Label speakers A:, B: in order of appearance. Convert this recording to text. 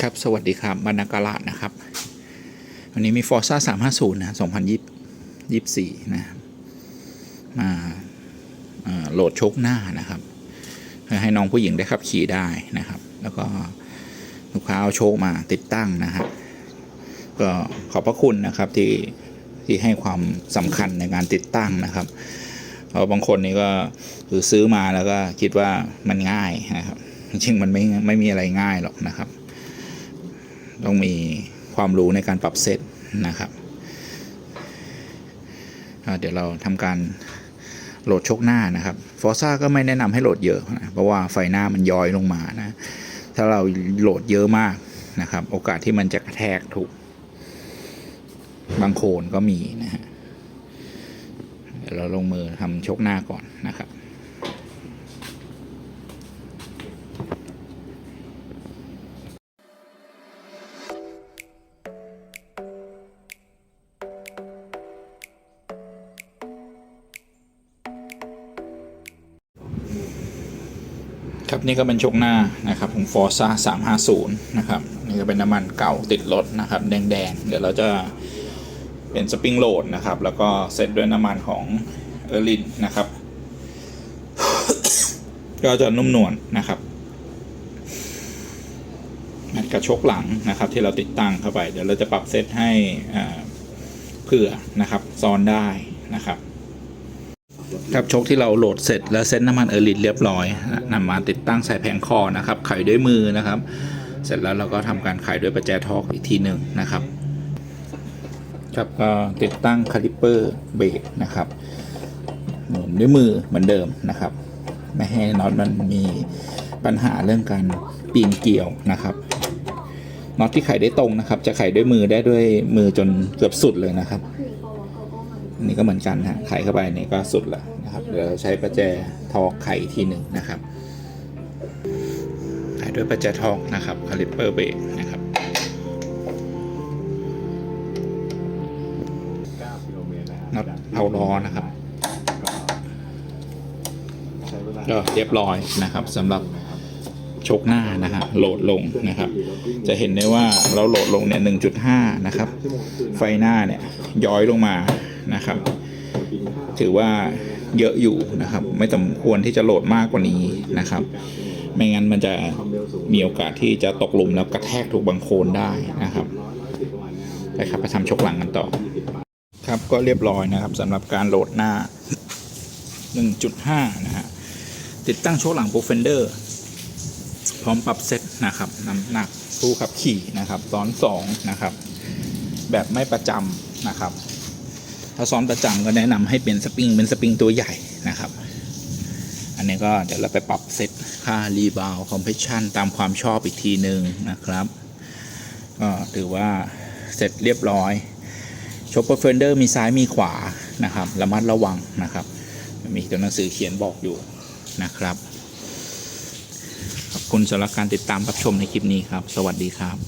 A: ครับ สวัสดีครับบรรณากาลานะครับ วันนี้มี Forza 350นะ2024นะครับมาเอ่อโหลดโชคหน้านะครับเพื่อให้น้องผู้หญิงได้ขับขี่ได้นะครับ แล้วก็ลูกค้าเอาโชคมาติดตั้งนะครับ ก็ขอบพระคุณนะครับที่ที่ให้ความสำคัญในการติดตั้งนะครับเพราะบางคนนี่ก็คือซื้อมาแล้วก็คิดว่ามันง่ายนะครับจริงมันไม่ไม่มีอะไรง่ายหรอกนะครับ ต้องมีความรู้ในการปรับเซตนะครับ เดี๋ยวเราทำการโหลดชกหน้านะครับฟอร์ซ่าก็ไม่แนะนำให้โหลดเยอะนะเพราะว่าไฟหน้ามันย้อยลงมานะ ถ้าเราโหลดเยอะมากนะครับ โอกาสที่มันจะกระแทกถูก บางโคนก็มีนะฮะเดี๋ยวเราลงมือทำชกหน้าก่อนนะครับ ครับนี่ก็เป็นชกหน้านะครับของ Forza 350 นะครับนี่ก็เป็นน้ำมันเก่าติดรถนะครับ แดงๆ เดี๋ยวเราจะเป็นสปริงโหลดนะครับ แล้วก็เสร็จด้วยน้ำมันของเออร์ลินนะครับ ก็จะนุ่มนวลนะครับแมทกระชกหลังนะครับ ที่เราติดตั้งเข้าไป เดี๋ยวเราจะปรับเซตให้เผื่อนะครับซ้อนได้นะครับ ครับชคที่เราโหลดเสร็จแล้วเซ็ตน้ำมันเออร์ลินเรียบร้อยนำมาติดตั้งใส่แผงคอนะครับไขด้วยมือนะครับ เสร็จแล้วเราก็ทำการไขด้วยประแจทอร์กอีกทีหนึ่งนะครับครับก็ติดตั้งคาลิปเปอร์เบรกนะครับหมุนด้วยมือเหมือนเดิมนะครับ ไม่ให้น็อตมันมีปัญหาเรื่องการปีนเกี่ยวนะครับน็อตที่ไขได้ตรงนะครับ จะไขด้วยมือได้ด้วยมือจนเกือบสุดเลยนะครับ นนี้ก็เหมือนกันฮะไขเข้าไปนี่ก็สุดแล้วนะครับเดี๋ยวใช้ประแจทอกไขอีกทีหนึ่งนะครับไขด้วยประแจทอกนะครับคาลิปเปอร์เบรกนะครับ
B: 9กิโลเมตรนะฮะ
A: น็อตเอาล้อนะครับ
B: ก็ใช้เวลา
A: ก็เรียบร้อยนะครับสำหรับโชคหน้านะฮะโหลดลงนะครับ จะเห็นได้ว่าเราโหลดลงเนี่ย1.5 นะครับ ไฟหน้าเนี่ยย้อยลงมา นะครับ ถือว่าเยอะอยู่นะครับ ไม่สมควรที่จะโหลดมากกว่านี้นะครับ ไม่งั้นมันจะมีโอกาสที่จะตกหลุมแล้วกระแทกถูกบังโคลนได้นะครับไปครับไปทำชกหลังกันต่อ ครับก็เรียบร้อยนะครับสำหรับการโหลดหน้า 1.5 นะฮะติดตั้งโชว์หลังโปรเฟนเดอร์พร้อมปรับเซตนะครับน้ำหนักผู้ขับขี่นะครับซ้อนสองนะครับ แบบไม่ประจำนะครับ ถ้าซ้อนประจำก็แนะนำให้เป็นสปริงเป็นสปริงตัวใหญ่นะครับ อันนี้ก็เดี๋ยวเราไปปรับเซตค่ารีบาวคอมเพรสชันตามความชอบอีกทีหนึ่งนะครับก็ถือว่าเสร็จเรียบร้อยชอปเปอร์เฟนเดอร์มีซ้ายมีขวานะครับระมัดระวังนะครับ มีตัวหนังสือเขียนบอกอยู่นะครับ ขอบคุณสำหรับการติดตามรับชมในคลิปนี้ครับ สวัสดีครับ